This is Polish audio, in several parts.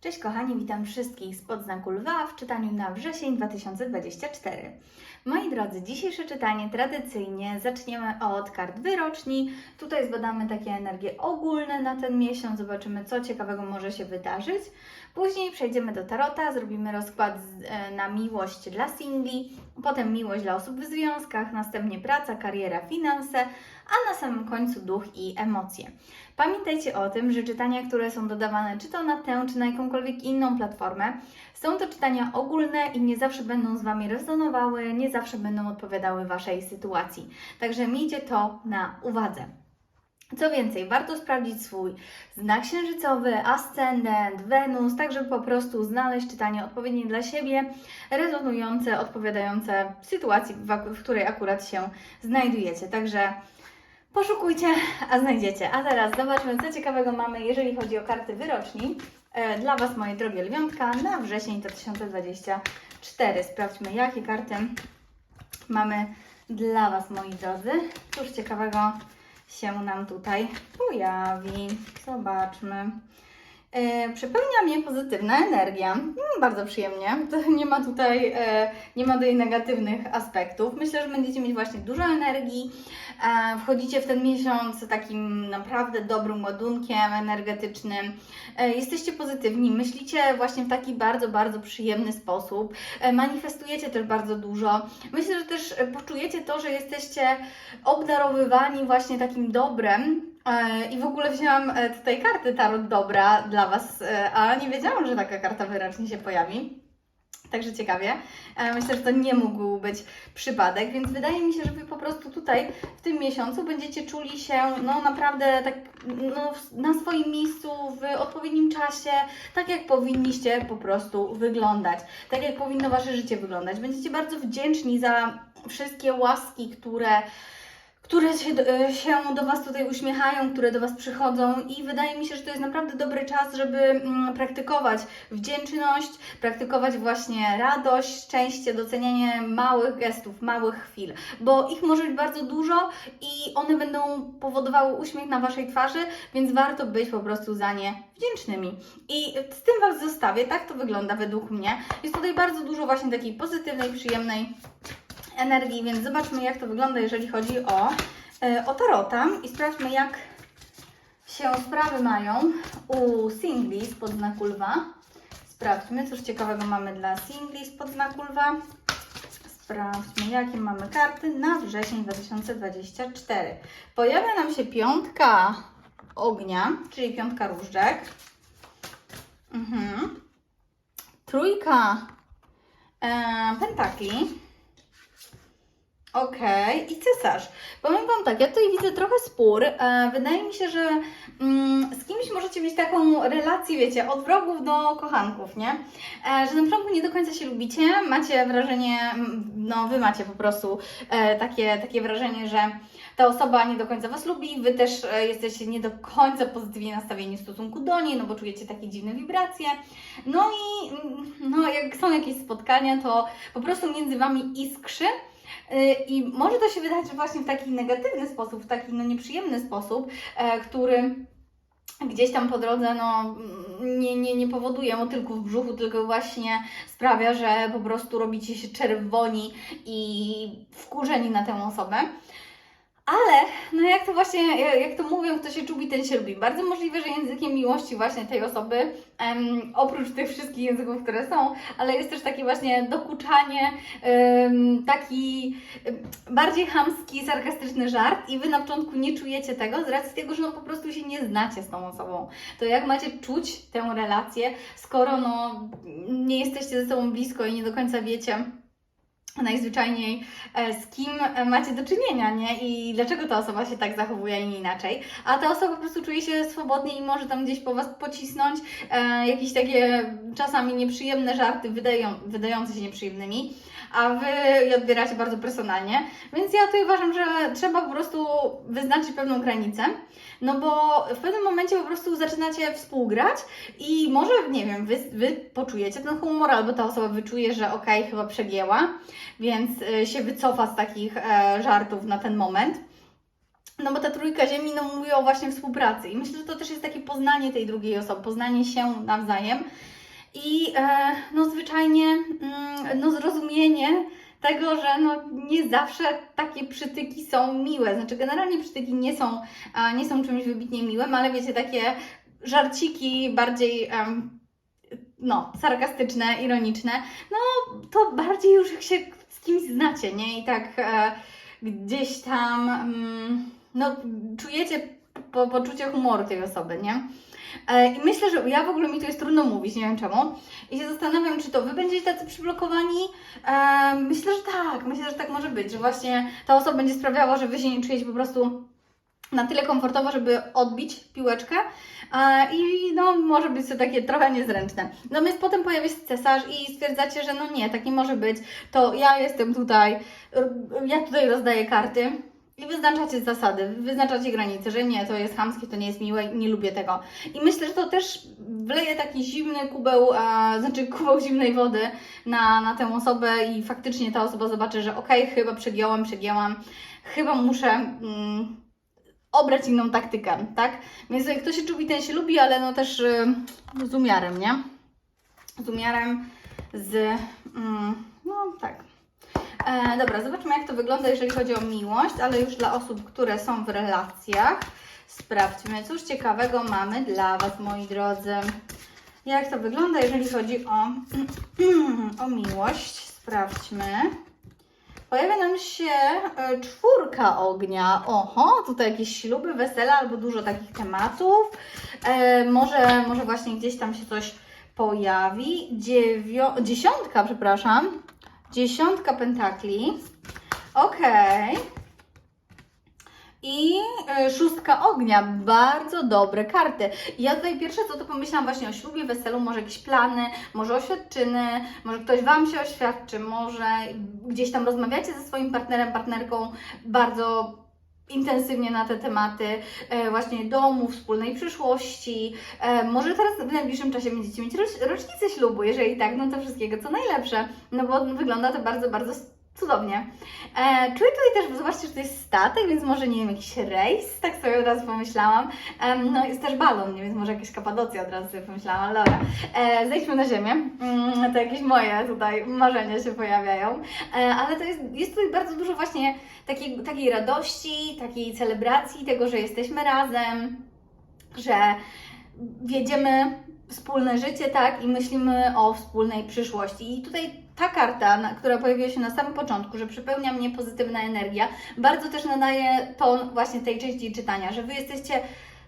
Cześć kochani, witam wszystkich spod znaku lwa w czytaniu na wrzesień 2024. Moi drodzy, dzisiejsze czytanie tradycyjnie zaczniemy od kart wyroczni. Tutaj zbadamy takie energie ogólne na ten miesiąc, zobaczymy co ciekawego może się wydarzyć. Później przejdziemy do tarota, zrobimy rozkład z- e, na miłość dla singli, potem miłość dla osób w związkach, następnie praca, kariera, finanse, a na samym końcu duch i emocje. Pamiętajcie o tym, że czytania, które są dodawane czy to na tę, czy na jakąkolwiek inną platformę, są to czytania ogólne i nie zawsze będą z Wami rezonowały, nie zawsze będą odpowiadały Waszej sytuacji. Także miejcie to na uwadze. Co więcej, warto sprawdzić swój znak księżycowy, ascendent, Wenus, tak żeby po prostu znaleźć czytanie odpowiednie dla siebie, rezonujące, odpowiadające sytuacji, w, której akurat się znajdujecie. Także Poszukujcie, a znajdziecie. A teraz zobaczmy, co ciekawego mamy, jeżeli chodzi o karty wyroczni. E, Dla Was, moje drogie lwiątka, na wrzesień 2024. Sprawdźmy, jakie karty mamy dla Was, moi drodzy. Cóż ciekawego się nam tutaj pojawi. Zobaczmy. E, przepełnia mnie pozytywna energia. Mm, bardzo przyjemnie. To nie ma tutaj, e, nie ma tutaj negatywnych aspektów. Myślę, że będziecie mieć właśnie dużo energii. E, wchodzicie w ten miesiąc takim naprawdę dobrym ładunkiem energetycznym. E, jesteście pozytywni, myślicie właśnie w taki bardzo, bardzo przyjemny sposób. E, manifestujecie też bardzo dużo. Myślę, że też poczujecie to, że jesteście obdarowywani właśnie takim dobrem. E, I w ogóle wzięłam e, tutaj karty Tarot Dobra dla Was, e, a nie wiedziałam, że taka karta wyraźnie się pojawi. Także ciekawie. Myślę, że to nie mógł być przypadek, więc wydaje mi się, że Wy po prostu tutaj w tym miesiącu będziecie czuli się no naprawdę tak no, na swoim miejscu w odpowiednim czasie, tak jak powinniście po prostu wyglądać, tak jak powinno Wasze życie wyglądać. Będziecie bardzo wdzięczni za wszystkie łaski, które które się, e, się do Was tutaj uśmiechają, które do Was przychodzą i wydaje mi się, że to jest naprawdę dobry czas, żeby mm, praktykować wdzięczność, praktykować właśnie radość, szczęście, docenianie małych gestów, małych chwil, bo ich może być bardzo dużo i one będą powodowały uśmiech na Waszej twarzy, więc warto być po prostu za nie wdzięcznymi. I z tym Was zostawię, tak to wygląda według mnie. Jest tutaj bardzo dużo właśnie takiej pozytywnej, przyjemnej energii, więc zobaczmy jak to wygląda, jeżeli chodzi o, e, o tarota i sprawdźmy jak się sprawy mają u singli spod znaku lwa. Sprawdźmy, cóż ciekawego mamy dla singli spod znaku lwa. Sprawdźmy, jakie mamy karty na wrzesień 2024. Pojawia nam się piątka ognia, czyli piątka różdżek. Mhm. Trójka e, pentakli. Okej, i cesarz. Powiem Wam tak, ja tutaj widzę trochę spór. E, wydaje mi się, że mm, z kimś możecie mieć taką relację, wiecie, od wrogów do kochanków, nie? E, że na początku nie do końca się lubicie, macie wrażenie, no Wy macie po prostu e, takie, takie wrażenie, że ta osoba nie do końca Was lubi, Wy też jesteście nie do końca pozytywnie nastawieni w stosunku do niej, no bo czujecie takie dziwne wibracje. No i mm, no, jak są jakieś spotkania, to po prostu między Wami iskrzy. Y, I może to się wydać właśnie w taki negatywny sposób, w taki no, nieprzyjemny sposób, e, który gdzieś tam po drodze no, nie, nie, nie powoduje motylków w brzuchu, tylko właśnie sprawia, że po prostu robicie się czerwoni i wkurzeni na tę osobę. Ale, no jak to właśnie, jak to mówią, kto się czubi, ten się lubi. Bardzo możliwe, że językiem miłości właśnie tej osoby, em, oprócz tych wszystkich języków, które są, ale jest też takie właśnie dokuczanie, em, taki bardziej chamski, sarkastyczny żart i Wy na początku nie czujecie tego z racji tego, że no po prostu się nie znacie z tą osobą. To jak macie czuć tę relację, skoro no nie jesteście ze sobą blisko i nie do końca wiecie, najzwyczajniej e, z kim e, macie do czynienia, nie? I dlaczego ta osoba się tak zachowuje, a nie inaczej. A ta osoba po prostu czuje się swobodnie i może tam gdzieś po Was pocisnąć e, jakieś takie czasami nieprzyjemne żarty, wydają, wydające się nieprzyjemnymi, a Wy je odbieracie bardzo personalnie. Więc ja tutaj uważam, że trzeba po prostu wyznaczyć pewną granicę, no bo w pewnym momencie po prostu zaczynacie współgrać i może, nie wiem, Wy, wy poczujecie ten humor, albo ta osoba wyczuje, że okej, chyba przegięła, więc y, się wycofa z takich e, żartów na ten moment. No bo ta trójka ziemi no, mówi o właśnie współpracy i myślę, że to też jest takie poznanie tej drugiej osoby, poznanie się nawzajem i e, no zwyczajnie mm, no zrozumienie tego, że no nie zawsze takie przytyki są miłe. Znaczy generalnie przytyki nie są, nie są czymś wybitnie miłym, ale wiecie, takie żarciki bardziej no, sarkastyczne, ironiczne, no to bardziej już jak się kimś znacie, nie? I tak e, gdzieś tam mm, no, czujecie po, poczucie humoru tej osoby, nie? E, I myślę, że ja w ogóle mi to jest trudno mówić, nie wiem czemu. I się zastanawiam, czy to wy będziecie tacy przyblokowani. E, myślę, że tak, myślę, że tak może być, że właśnie ta osoba będzie sprawiała, że wy się nie czujecie po prostu na tyle komfortowo, żeby odbić piłeczkę e, i no może być to takie trochę niezręczne. Natomiast potem pojawia się cesarz i stwierdzacie, że no nie, tak nie może być, to ja jestem tutaj, ja tutaj rozdaję karty. I wyznaczacie zasady, wyznaczacie granice, że nie, to jest chamskie, to nie jest miłe, nie lubię tego. I myślę, że to też wleje taki zimny kubeł, e, znaczy kubeł zimnej wody na, na tę osobę i faktycznie ta osoba zobaczy, że okej, chyba przegięłam, przegięłam, chyba muszę mm, obrać inną taktykę, tak? Więc kto się czubi, ten się lubi, ale no też y, z umiarem, nie? Z umiarem, z... Mm, no tak. E, dobra, zobaczmy jak to wygląda, jeżeli chodzi o miłość, ale już dla osób, które są w relacjach. Sprawdźmy, cóż ciekawego mamy dla Was, moi drodzy. Jak to wygląda, jeżeli chodzi o, o miłość? Sprawdźmy. Pojawia nam się e, czwórka ognia. Oho, tutaj jakieś śluby, wesela albo dużo takich tematów. E, może, może właśnie gdzieś tam się coś pojawi. Dziewio- dziesiątka, przepraszam. Dziesiątka pentakli. Okej. I e, szóstka ognia, bardzo dobre karty. I ja tutaj pierwsze co to pomyślałam właśnie o ślubie, weselu, może jakieś plany, może oświadczyny, może ktoś Wam się oświadczy, może gdzieś tam rozmawiacie ze swoim partnerem, partnerką bardzo intensywnie na te tematy e, właśnie domu, wspólnej przyszłości. E, może teraz w najbliższym czasie będziecie mieć roc- rocznicę ślubu, jeżeli tak, no to wszystkiego co najlepsze, no bo wygląda to bardzo, bardzo cudownie. E, czuję tutaj też, zobaczcie, że to jest statek, więc może, nie wiem, jakiś rejs, tak sobie od razu pomyślałam. Em, no jest też balon, więc może jakieś kapadocja od razu sobie pomyślałam, ale dobra. E, zejdźmy na ziemię, mm, to jakieś moje tutaj marzenia się pojawiają, e, ale to jest, jest tutaj bardzo dużo właśnie takiej, takiej radości, takiej celebracji tego, że jesteśmy razem, że wiedziemy wspólne życie, tak, i myślimy o wspólnej przyszłości. I tutaj ta karta, na, która pojawiła się na samym początku, że przypełnia mnie pozytywna energia, bardzo też nadaje ton właśnie tej części czytania, że Wy jesteście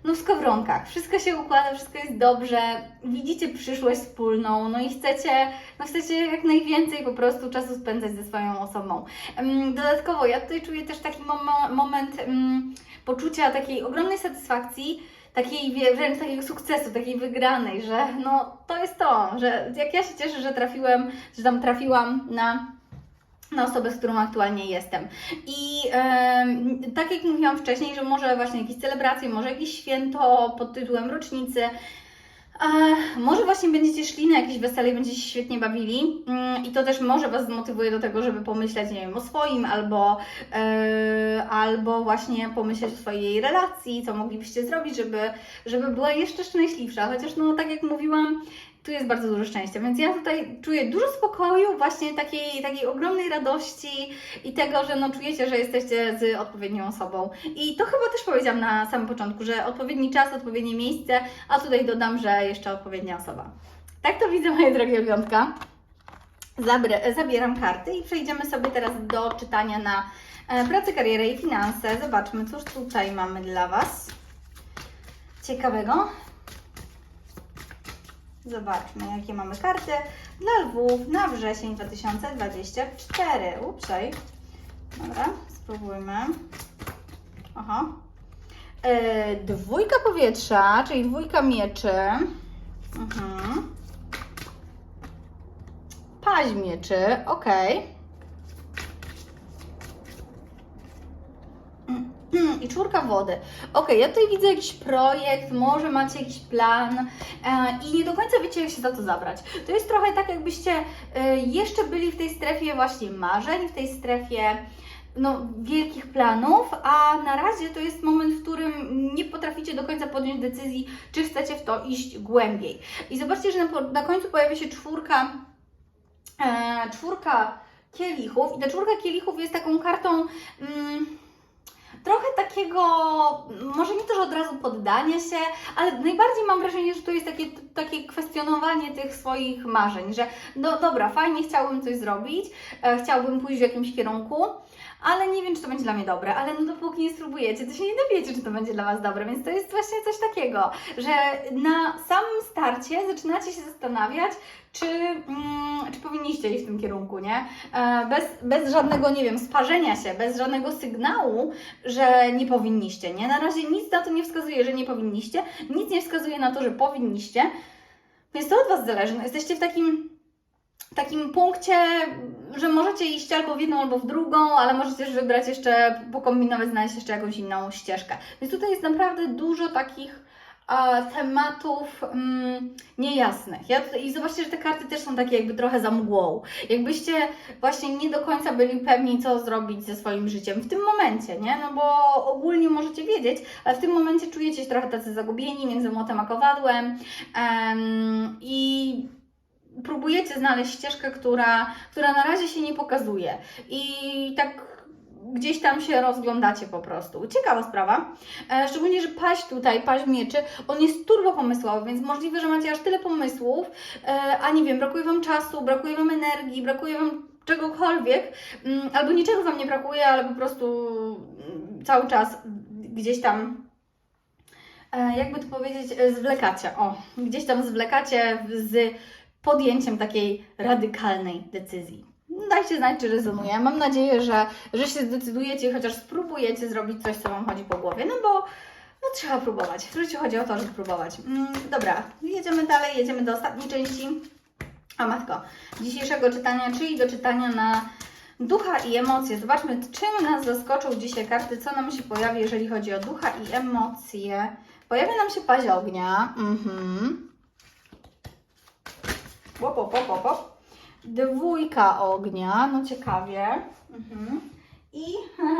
no w skowronkach, wszystko się układa, wszystko jest dobrze, widzicie przyszłość wspólną, no i chcecie, no chcecie jak najwięcej po prostu czasu spędzać ze swoją osobą. Dodatkowo ja tutaj czuję też taki mom- moment em, poczucia takiej ogromnej satysfakcji, takiej wręcz takiego sukcesu, takiej wygranej, że no to jest to, że jak ja się cieszę, że trafiłem, że tam trafiłam na na osobę, z którą aktualnie jestem. I em, tak jak mówiłam wcześniej, że może właśnie jakieś celebracje, może jakieś święto pod tytułem rocznicy, może właśnie będziecie szli na jakieś wesele i będziecie się świetnie bawili mm, i to też może Was zmotywuje do tego, żeby pomyśleć, nie wiem, o swoim albo, e, albo właśnie pomyśleć o swojej relacji, co moglibyście zrobić, żeby, żeby była jeszcze szczęśliwsza. Chociaż no tak jak mówiłam, tu jest bardzo dużo szczęścia, więc ja tutaj czuję dużo spokoju, właśnie takiej, takiej ogromnej radości i tego, że no czujecie, że jesteście z odpowiednią osobą. I to chyba też powiedziałam na samym początku, że odpowiedni czas, odpowiednie miejsce, a tutaj dodam, że jeszcze odpowiednia osoba. Tak to widzę, moje drogie. Zabrę, zabieram karty i przejdziemy sobie teraz do czytania na e, pracę, karierę i finanse. Zobaczmy, cóż tutaj mamy dla Was ciekawego. Zobaczmy, jakie mamy karty dla lwów na wrzesień 2024. Uprzej. Dobra, spróbujmy. Aha. E, dwójka powietrza, czyli dwójka mieczy. Mhm. Paź mieczy, ok. I czwórka wody. Ok, ja tutaj widzę jakiś projekt, może macie jakiś plan e, i nie do końca wiecie, jak się za to zabrać. To jest trochę tak, jakbyście e, jeszcze byli w tej strefie właśnie marzeń, w tej strefie no, wielkich planów, a na razie to jest moment, w którym nie potraficie do końca podjąć decyzji, czy chcecie w to iść głębiej. I zobaczcie, że na, na końcu pojawia się czwórka, e, czwórka kielichów i ta czwórka kielichów jest taką kartą mm, trochę takiego, może nie to, że od razu poddania się, ale najbardziej mam wrażenie, że to jest takie, takie kwestionowanie tych swoich marzeń, że no dobra, fajnie, chciałbym coś zrobić, e, chciałbym pójść w jakimś kierunku, ale nie wiem, czy to będzie dla mnie dobre, ale no dopóki nie spróbujecie, to się nie dowiecie, czy to będzie dla Was dobre, więc to jest właśnie coś takiego, że na samym starcie zaczynacie się zastanawiać, czy, mm, czy powinniście iść w tym kierunku, nie? E, bez, bez żadnego, nie wiem, sparzenia się, bez żadnego sygnału, że nie powinniście, nie? Na razie nic na to nie wskazuje, że nie powinniście, nic nie wskazuje na to, że powinniście, więc to od Was zależy. No, jesteście w takim takim punkcie, że możecie iść albo w jedną, albo w drugą, ale możecie też wybrać jeszcze, pokombinować, znaleźć jeszcze jakąś inną ścieżkę. Więc tutaj jest naprawdę dużo takich e, tematów mm, niejasnych. Ja, I zobaczcie, że te karty też są takie jakby trochę za mgłą. Jakbyście właśnie nie do końca byli pewni, co zrobić ze swoim życiem w tym momencie, nie? No bo ogólnie możecie wiedzieć, ale w tym momencie czujecie się trochę tacy zagubieni między młotem a kowadłem em, i próbujecie znaleźć ścieżkę, która, która na razie się nie pokazuje. I tak gdzieś tam się rozglądacie po prostu. Ciekawa sprawa. E, szczególnie, że paść tutaj, paść mieczy, on jest turbo pomysłowy, więc możliwe, że macie aż tyle pomysłów, e, a nie wiem, brakuje Wam czasu, brakuje Wam energii, brakuje Wam czegokolwiek, mm, albo niczego Wam nie brakuje, ale po prostu mm, cały czas gdzieś tam e, jakby to powiedzieć, zwlekacie. O, gdzieś tam zwlekacie z podjęciem takiej radykalnej decyzji. Dajcie znać, czy rezonuje. Mam nadzieję, że, że się zdecydujecie, chociaż spróbujecie zrobić coś, co Wam chodzi po głowie, no bo no, trzeba próbować. W życiu chodzi o to, żeby próbować. Mm, dobra, jedziemy dalej, jedziemy do ostatniej części. A matko, dzisiejszego czytania, czyli do czytania na ducha i emocje. Zobaczmy, czym nas zaskoczą dzisiaj karty, co nam się pojawi, jeżeli chodzi o ducha i emocje. Pojawia nam się paź ognia. Mhm. Łop, łop, łop, łop. Dwójka ognia, no ciekawie. Mhm. I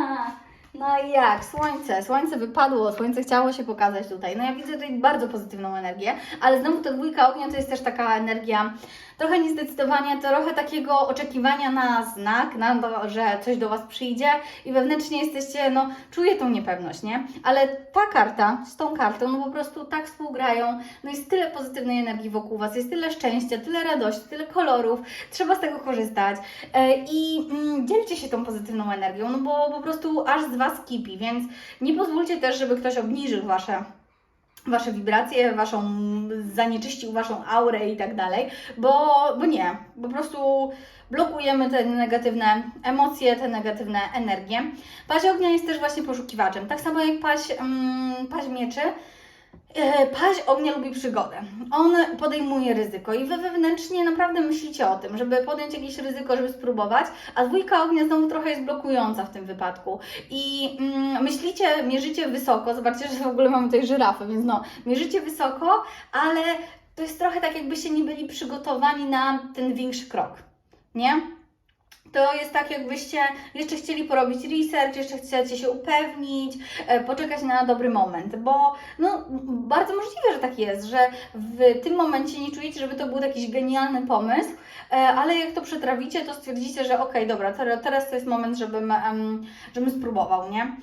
no jak? Słońce. Słońce wypadło, słońce chciało się pokazać tutaj. No ja widzę tutaj bardzo pozytywną energię, ale znowu ta dwójka ognia to jest też taka energia trochę niezdecydowania, trochę takiego oczekiwania na znak, na to, że coś do Was przyjdzie i wewnętrznie jesteście, no czuję tą niepewność, nie? Ale ta karta z tą kartą, no po prostu tak współgrają, no jest tyle pozytywnej energii wokół Was, jest tyle szczęścia, tyle radości, tyle kolorów, trzeba z tego korzystać. E, i mm, dzielcie się tą pozytywną energią, no bo po prostu aż z Was kipi, więc nie pozwólcie też, żeby ktoś obniżył Wasze Wasze wibracje, waszą zanieczyścił waszą aurę i tak dalej, bo, bo nie, po prostu blokujemy te negatywne emocje, te negatywne energie. Paź ognia jest też właśnie poszukiwaczem, tak samo jak paź, mm, paź mieczy. E, Paź ognia lubi przygodę. On podejmuje ryzyko i wy wewnętrznie naprawdę myślicie o tym, żeby podjąć jakieś ryzyko, żeby spróbować, a dwójka ognia znowu trochę jest blokująca w tym wypadku. I mm, myślicie, mierzycie wysoko, zobaczcie, że w ogóle mamy tutaj żyrafę, więc no, mierzycie wysoko, ale to jest trochę tak, jakbyście nie byli przygotowani na ten większy krok, nie? To jest tak, jakbyście jeszcze chcieli porobić research, jeszcze chcecie się upewnić, e, poczekać na dobry moment, bo no, bardzo możliwe, że tak jest, że w tym momencie nie czujecie, żeby to był jakiś genialny pomysł, e, ale jak to przetrawicie, to stwierdzicie, że okej, dobra, teraz, to jest moment, żebym, żebym spróbował, nie?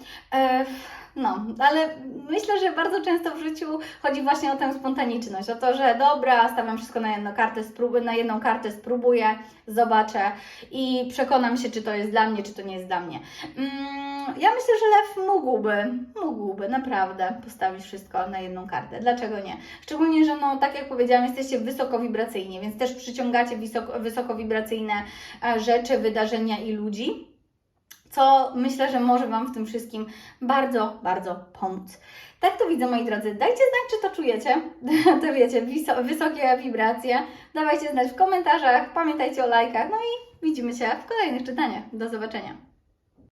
No, ale myślę, że bardzo często w życiu chodzi właśnie o tę spontaniczność, o to, że dobra, stawiam wszystko na jedną kartę, spróbuję, na jedną kartę spróbuję, zobaczę i przekonam się, czy to jest dla mnie, czy to nie jest dla mnie. Mm, ja myślę, że lew mógłby, mógłby naprawdę postawić wszystko na jedną kartę. Dlaczego nie? Szczególnie, że no, tak jak powiedziałam, jesteście wysokowibracyjni, więc też przyciągacie wysoko, wysokowibracyjne e, rzeczy, wydarzenia i ludzi co myślę, że może Wam w tym wszystkim bardzo, bardzo pomóc. Tak to widzę, moi drodzy. Dajcie znać, czy to czujecie. To wiecie, wysokie wibracje. Dawajcie znać w komentarzach. Pamiętajcie o lajkach. No i widzimy się w kolejnych czytaniach. Do zobaczenia.